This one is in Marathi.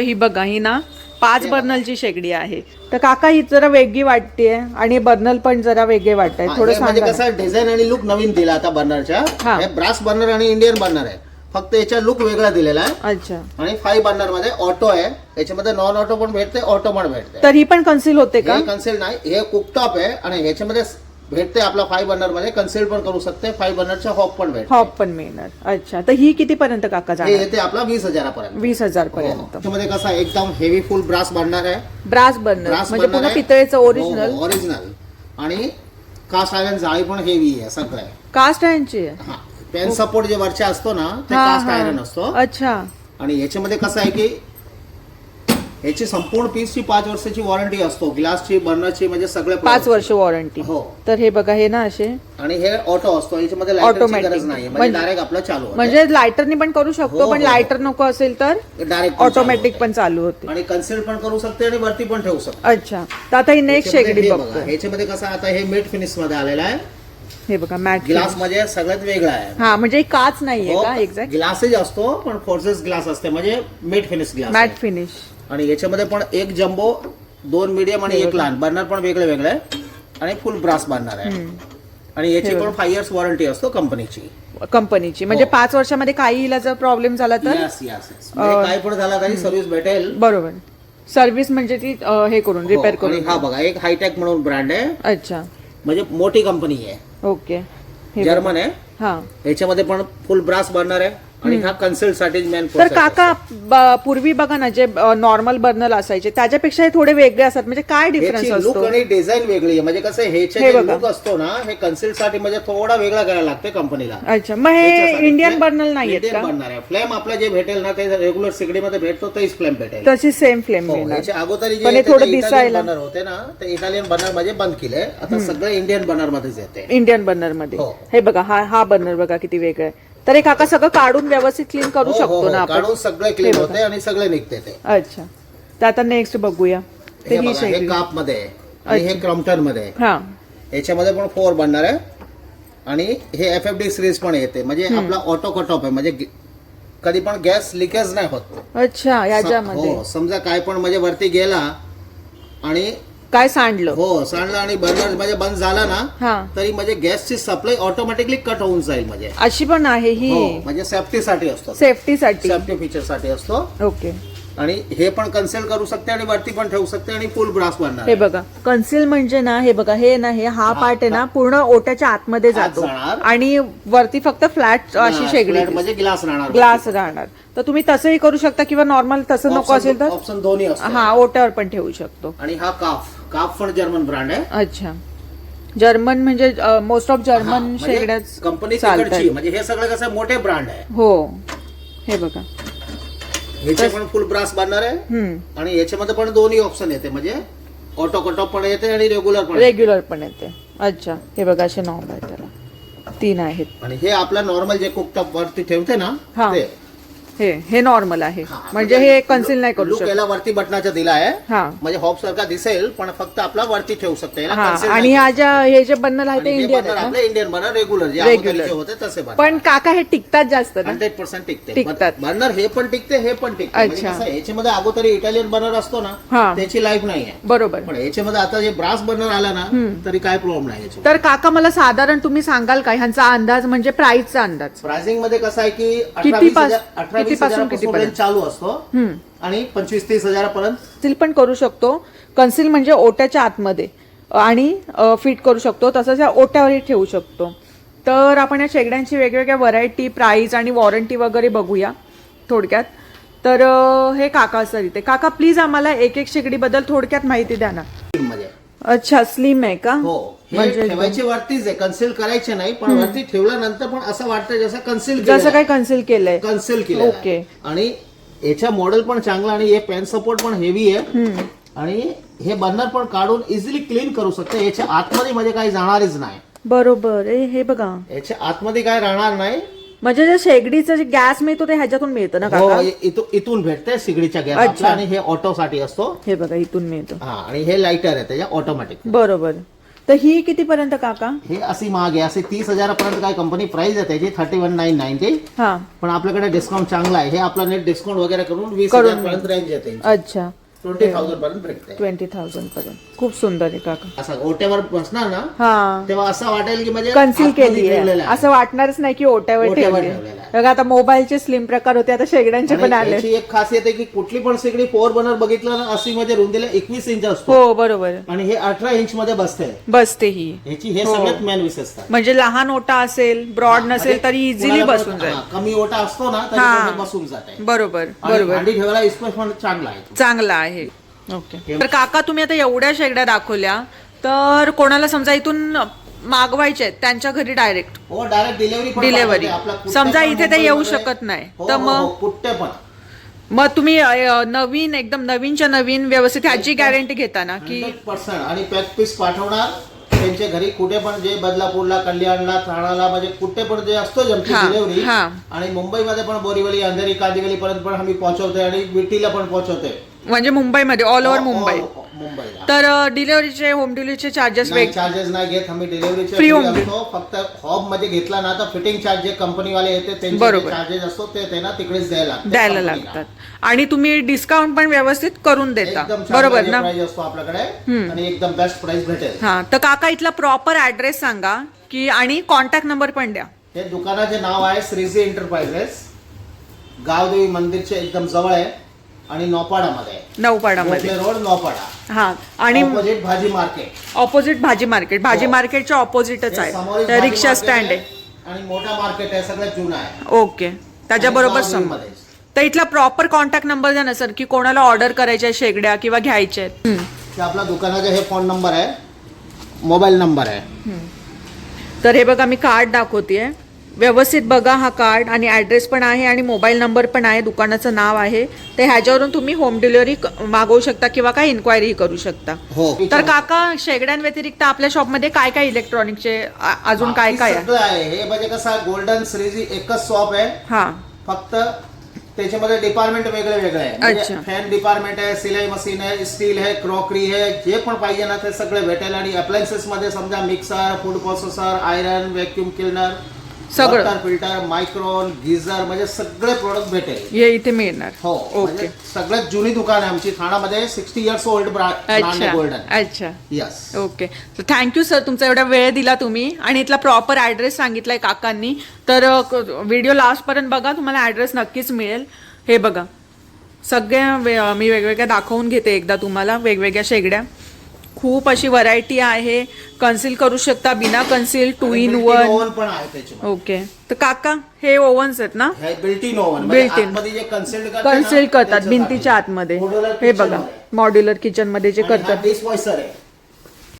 ही बघा ही ना पाच बर्नलची शेगडी आहे. तर काका ही जरा वेगळी वाटते आणि बर्नल पण जरा वेगळे वाटत हा, थोडं म्हणजे सांगा कसं डिझाईन आणि लुक नवीन दिला आता बर्नरच्या हा. ब्रास बर्नर आणि इंडियन बर्नर आहे. फक्त याचा लुक वेगळा दिलेला आहे. अच्छा. आणि फाईव्ह बर्नरमध्ये ऑटो आहे. याच्यामध्ये नॉन ऑटो पण भेटते ऑटो पण भेटते. तर ही पण कन्सिल होते का? हे कन्सेल नाही हे कुकटॉप आहे. आणि ह्याच्यामध्ये भेटते आपला फाईव्ह बर्नरमध्ये कन्सेल पण करू शकते फाईव्ह बर्नरच्या हॉप पण भेटते. हॉप पण मिळणार. अच्छा तर ही किती पर्यंत काका हे जाणार? येते आपला वीस हजारापर्यंत. वीस हजार हो. पर्यंत त्याच्यामध्ये कसं एकदम हेवी फुल ब्रास बर्नर आहे. ब्रास बर्नर ब्रास म्हणजे पूर्ण. पितळेचं हो, ओरिजिनल हो, ओरिजिनल आणि कास्ट आयरन जाळी पण हेवी आहे सगळं आहे. कास्ट यांची आहे? हा. पेन सपोर्ट जे वरच्या असतो ना ते हा, कास्ट हा. आयरन असतो. अच्छा. आणि याच्यामध्ये कसं आहे की याची संपूर्ण पीसची पाच वर्षाची वॉरंटी असतो. ग्लासची बर्नरची म्हणजे सगळे पाच वर्ष वॉरंटी. हो. तर हे बघा हे ना असे आणि हे ऑटो असतो. याच्यामध्ये Automatic. गरज नाही म्हणजे म्हणजे- डायरेक्ट आपलं चालू होतं. म्हणजे लायटरनी पण करू शकतो हो, पण हो. लायटर नको असेल तर डायरेक्ट ऑटोमॅटिक पण चालू होते. आणि कन्सिल पण करू शकते आणि वरती पण ठेवू शकते. अच्छा. तर आता ही नेक्स्ट याच्यामध्ये शेगडी हे बघतो. बघा, ह्याच्यामध्ये कसं आता हे मेट फिनिशमध्ये आलेलं आहे. हे बघा मॅट ग्लासमध्ये सगळ्यात वेगळा आहे. हा म्हणजे ही काच नाहीये हो. का एक्झॅक्ट ग्लासच असतो पण फोर्सेस ग्लास असते. म्हणजे matte finish glass matte finish आणि याच्यामध्ये पण एक जम्बो दोन मीडियम आणि एक लहान. बर्नर पण वेगळे वेगळे आहे आणि फुल ब्रास बर्नर आहे. आणि याची पण फाईव्ह इयर्स वॉरंटी असतो कंपनीची कंपनीची. म्हणजे पाच वर्षामध्ये काही हिला जर प्रॉब्लेम झाला तर? यस काय पण झाला तरी सर्व्हिस भेटेल. बरोबर. सर्व्हिस म्हणजे ती हे करून रिपेअर हो, करून. हा बघा एक हायटेक म्हणून ब्रँड आहे. अच्छा. म्हणजे मोठी कंपनी आहे. ओके. हे जर्मन आहे. हा. याच्यामध्ये पण फुल ब्रास बर्नर आहे. आणि हा कन्सल्ट मेन तर काका ब- पूर्वी बघा ना जे नॉर्मल बर्नर असायचे त्याच्यापेक्षा हे थोडे वेगळे असतात. म्हणजे काय डिफरन्स लुक असतो? आणि डिझाईन वेगळी आहे. म्हणजे कसं हे जे बघा. लुक असतो ना हे कन्सिलसाठी म्हणजे थोडा वेगळा करायला लागते कंपनीला अच्छा मग हे इंडियन नाहीयेत इंडियन का? बनणार आहे. फ्लेम आपला जे भेटेल ना ते रेग्युलर सिगडीमध्ये भेटतो तेच फ्लेम भेटेल. तशी सेम फ्लेम हो, मिळणार. याच्या अगोदर जे पण हे थोडं इटालियन दिसायला- बर्नर होते ना ते इटालियन बर्नरमध्ये बंद केले आता सगळं इंडियन बर्नर मध्येच येते. इंडियन बर्नरमध्ये. हो. हे बघा हा हा बर्नर बघा किती वेगळं आहे. तर हे काका सगळं काढून व्यवस्थित क्लीन करू हो, हो, शकतो हो, ना आपण. काढून सगळे क्लीन होते आणि सगळे निघते ते. अच्छा. तर आता नेक्स्ट बघूया. हे तर ही बघा, हे शेगडी. कापमध्ये आहे. आणि हे क्रॉम्प्टनमध्ये आहे. हा. याच्यामध्ये पण फोर बनणार आहे. आणि हे एफ एफ डी सिरीज पण येते. म्हणजे आपला ऑटो कट ऑफ आहे. म्हणजे गे- कधी पण गॅस लिकेज नाही होत. अच्छा याच्यामध्ये. हो समजा काय पण म्हणजे वरती गेला आणि काय सांडलं? हो सांडला आणि बर्नर म्हणजे बंद झाला ना हा. तरी म्हणजे गॅसची सप्लाय ऑटोमॅटिकली कट होऊन जाईल म्हणजे. अशी पण आहे ही. हो म्हणजे सेफ्टीसाठी असतो. सेफ्टीसाठी. सेफ्टी फीचरसाठी असतो. ओके. आणि हे पण कन्सेल करू शकते आणि वरती पण ठेवू शकते आणि फुल ब्रास बनणार हे बघा कन्सिल म्हणजे ना हे बघा हे ना हे हा पार्ट आहे ना पूर्ण ओट्याच्या आतमध्ये आत जातो. जाणार. आणि वरती फक्त फ्लॅट अशी शेगडी. Flat म्हणजे ग्लास राहणार ग्लास राहणार. तर तुम्ही तसंही करू शकता किंवा नॉर्मल तसं नको असेल तर? ऑप्शन दोन्ही असतो. हा ओट्यावर पण ठेवू शकतो. आणि हा काफ. काफ पण जर्मन ब्रँड आहे. अच्छा. जर्मन म्हणजे मोस्ट ऑफ जर्मन म्हणजे शेगड्याच कंपनी चालतात. म्हणजे हे सगळं कसं मोठे ब्रँड आहे. हो. हे बघा. ह्याचे पण फुल ब्रास बनणार आहे. हम्म. आणि याच्यामध्ये पण दोन्ही ऑप्शन येते म्हणजे ऑटो कट ऑफ पण येते आणि रेग्युलर पण येते. रेग्युलर पण येते. अच्छा. हे बघा असे नॉर्मल आहे त्याला. तीन आहेत. आणि हे आपला नॉर्मल जे कुकटॉप वरती ठेवते ना हा. ते हे हे नॉर्मल आहे. हा, म्हणजे हे कन्सिल नाही करू लुक शकत. याला वरती बटनाचा दिला आहे. हा. म्हणजे हॉप सारखा दिसेल पण फक्त आपला वरती ठेवू शकते. याला हा आणि. ह्या ज्या हे जे बंधन आहे ते आणि हे इंडियन burner आपले इंडियन बनर रेग्युलर जे Regular. होते तसे पण काका हे टिकतात जास्त ना? हंड्रेड पर्सेंट टिकते. टिकतात. बर्नर हे पण टिकते हे पण टिकते. म्हणजे अच्छा. कसं आहे, याच्यामध्ये अगोदर इटालियन बर्नर असतो ना. त्याची लाईफ नाही आहे. बरोबर. पण याच्यामध्ये आता जे ब्रास बर्नर आला ना तरी काय प्रॉब्लेम नाही याच्यामध्ये. तर काका मला साधारण तुम्ही सांगाल का ह्यांचा अंदाज म्हणजे प्राइसचा अंदाज? प्राइसिंगमध्ये कसं आहे की किती अठरा वीस पास- हजार- अठरा वीस कितीपासून कितीपर्यंत? range चालू असतो. आणि पंचवीस तीस हजारापर्यंत. कन्सिल पण करू शकतो. कन्सिल म्हणजे ओट्याच्या आतमध्ये. आणि फिट करू शकतो. तसंच या ओट्यावरही ठेवू शकतो. तर आपण या शेगड्यांची वेगवेगळ्या व्हरायटी प्राइस आणि वॉरंटी वगैरे बघूया थोडक्यात. तर हे काका असतात इथे. काका प्लीज आम्हाला एक एक शेगडीबद्दल थोडक्यात माहिती द्या ना. अच्छा स्लिम आहे का? हो हे म्हणजे ठेवायचे वरतीच आहे कन्सिल करायचे नाही पण वरती ठेवल्यानंतर पण असं वाटतं जसं कन्सिल जसं काय कन्सिल केलंय. कन्सिल केलं ओके. आणि याचा मॉडेल पण चांगला आणि हे पेन सपोर्ट पण हेवी आहे. आणि हे बर्नर पण काढून इझिली क्लीन करू शकते. याच्या आतमध्ये म्हणजे काही जाणारच नाही. बरोबर. ए हे बघा. याच्या आतमध्ये काय राहणार नाही. म्हणजे जे शेगडीचं जे गॅस मिळतो ते ह्याच्यातून मिळतं ना हो काका? इथू- इथून भेटते सिगडीच्या गॅस. अच्छा. आणि हे ऑटो साठी असतो. हे बघा इथून मिळतं. हा आणि हे लाइटर आहे त्याच्या ऑटोमॅटिक बरोबर. तर ही कितीपर्यंत काका? हे अशी महाग आहे असे तीस हजारापर्यंत काय कंपनी प्राइस आहे त्याची? थर्टी वन नाईन नाईन्टी हा. पण आपल्याकडे डिस्काउंट चांगला आहे. हे आपला नेट डिस्काउंट वगैरे करून वीस करून हजारपर्यंत रेंज येते अच्छा. ट्वेंटी थाउजंड पर्यंत भेटते ट्वेंटी थाउजंड पर्यंत. खूप सुंदर आहे काका. असं ओट्यावर बसणार ना हा. तेव्हा असं वाटेल की म्हणजे कन्सिल केली आहे ठेवलेलं आहे. असं वाटणारच नाही की ओट्यावर ओट्यावर ठेवली ठेवलेलं आहे. बघा आता मोबाईलचे स्लिम प्रकार होते आता शेगड्यांचे पण आले याची एक खासियत आहे की कुठली पण सिगडी फोर बर्नर बघितलं ना अशी मध्ये रुंदीला एकवीस इंच असतो. हो बरोबर. आणि हे अठरा इंच मध्ये बसते बसते ही. हे हो. सगळ्यात मेन विशेषता. आहे. म्हणजे लहान ओटा असेल ब्रॉड नसेल तरी इझिली म्हणजे कुणाला बसून पण- जाईल. हा, कमी ओटा असतो ना हा. बसून जाते बरोबर आणि बरोबर. भांडी ठेवायला पण चांगला आहे. तो. चांगला आहे. ओके. तर काका तुम्ही आता एवढ्या शेगड्या दाखवल्या तर कोणाला समजा इथून मागवायचे आहेत त्यांच्या घरी डायरेक्ट हो डायरेक्ट डिलिव्हरी पण Delivery. पाठवते. आपला कुठे समजा पण इथे ते येऊ शकत नाही. हो, तर हो, मग- हो, कुठे पण. मग तुम्ही अ, नवीन एकदम नवीनच्या नवीन व्यवस्थित ह्याची गॅरंटी घेता ना की हंड्रेड पर्सेंट आणि पॅक पीस पाठवणार. त्यांच्या घरी कुठे पण जे बदलापूरला कल्याणला ठाण्याला म्हणजे कुठे पण जे असतो हा, डिलिव्हरी हा. आणि मुंबईमध्ये पण बोरीवली अंधेरी कांदिवली पर्यंत पण आम्ही पोहोचवतोय आणि विटीला पण पोहोचवतोय. म्हणजे मुंबईमध्ये ऑल ओव्हर मुंबई. मुंबईला. तर डिलिव्हरीचे होम डिलिव्हरीचे चार्जेस नाही वेग चार्जेस नाही घेत आम्ही डिलिव्हरीचे Free home असतो. फक्त हॉबमध्ये घेतला ना तर फिटिंग चार्ज जे कंपनीवाले येते त्यांचे बरोबर. चार्जेस असतो ते त्यांना तिकडेच द्यायला लागतात द्यायला. लागतात. आणि तुम्ही डिस्काउंट पण व्यवस्थित करून देता. एकदम बरोबर ना? प्राइस असतो आपल्याकडे आणि एकदम बेस्ट प्राइस भेटेल. हा तर काका इथला प्रॉपर ऍड्रेस सांगा की आणि कॉन्टॅक्ट नंबर पण द्या. हे दुकानाचे नाव आहे श्रीजी एंटरप्राइजेस गावदेवी मंदिरचे एकदम जवळ आहे आणि नौपाडामध्ये आहे. नौपाडामध्ये. रोड नौपाडा. हा आणि ऑपोजिट भाजी मार्केट ऑपोजिट भाजी मार्केट भाजी हो. मार्केटच्या ऑपोजिटच हे आहे. भाजी रिक्षा स्टँड आहे आणि मोठा मार्केट आहे सगळ्यात जुना आहे. ओके त्याच्याबरोबर आणि समोर. तर इथला प्रॉपर कॉन्टॅक्ट नंबर द्या ना सर की कोणाला ऑर्डर करायच्या आहे शेगड्या किंवा घ्यायच्या आहेत. हम्म. ते आपला दुकानाचा हे फोन नंबर आहे. मोबाईल नंबर आहे. तर हे बघा मी कार्ड दाखवतेय. व्यवस्थित बघा हा कार्ड आणि ॲड्रेस पण आहे आणि मोबाईल नंबर पण आहे दुकानाचं नाव आहे. तर ह्याच्यावरून तुम्ही होम डिलिव्हरी मागवू शकता किंवा काय इन्क्वायरी करू शकता. हो. तर काका शेगड्यांव्यतिरिक्त आपल्या शॉपमध्ये काय काय इलेक्ट्रॉनिकचे अजून काय काय आहे? हे म्हणजे कसं गोल्डन श्रीजी एकच शॉप आहे. हा. फक्त त्याच्यामध्ये डिपार्टमेंट वेगळे वेगळे आहे. म्हणजे अच्छा. फॅन डिपार्टमेंट आहे सिलाई मशीन आहे स्टील आहे क्रॉकरी आहे जे पण पाहिजे ना ते सगळे भेटेल. आणि अप्लायन्सेस मध्ये समजा mixer food processor iron vacuum cleaner सगळं. फिल्टर मायक्रोन गिझर म्हणजे सगळे प्रोडक्ट भेटेल. हे इथे मिळणार. हो ओके. म्हणजे सगळ्यात जुनी दुकान आहे आमची ठाण्यामध्ये सिक्स्टी इयर्स ओल्ड अच्छा गोल्डन अच्छा. Yes okay. तर थँक्यू सर तुमचा एवढा वेळ दिला तुम्ही. आणि इथला प्रॉपर ॲड्रेस सांगितलाय काकांनी. तर व्हिडिओ लास्टपर्यंत बघा. तुम्हाला ॲड्रेस नक्कीच मिळेल. हे बघा. सगळ्या वे- मी वेगवेगळ्या दाखवून घेते एकदा तुम्हाला. वेगवेगळ्या शेगड्या. खूप अशी व्हरायटी आहे. कन्सिल करू शकता बिना conceal two in one oven पण आहे त्याच्यामध्ये. ओके तर काका हे ओव्हन्स आहेत ना? हे built in oven Built in. आतमध्ये जे कन्सिल्ड कन्सिल करतात भिंतीच्या आतमध्ये. हे बघा मॉड्युलर किचनमध्ये जे करतात. आहे.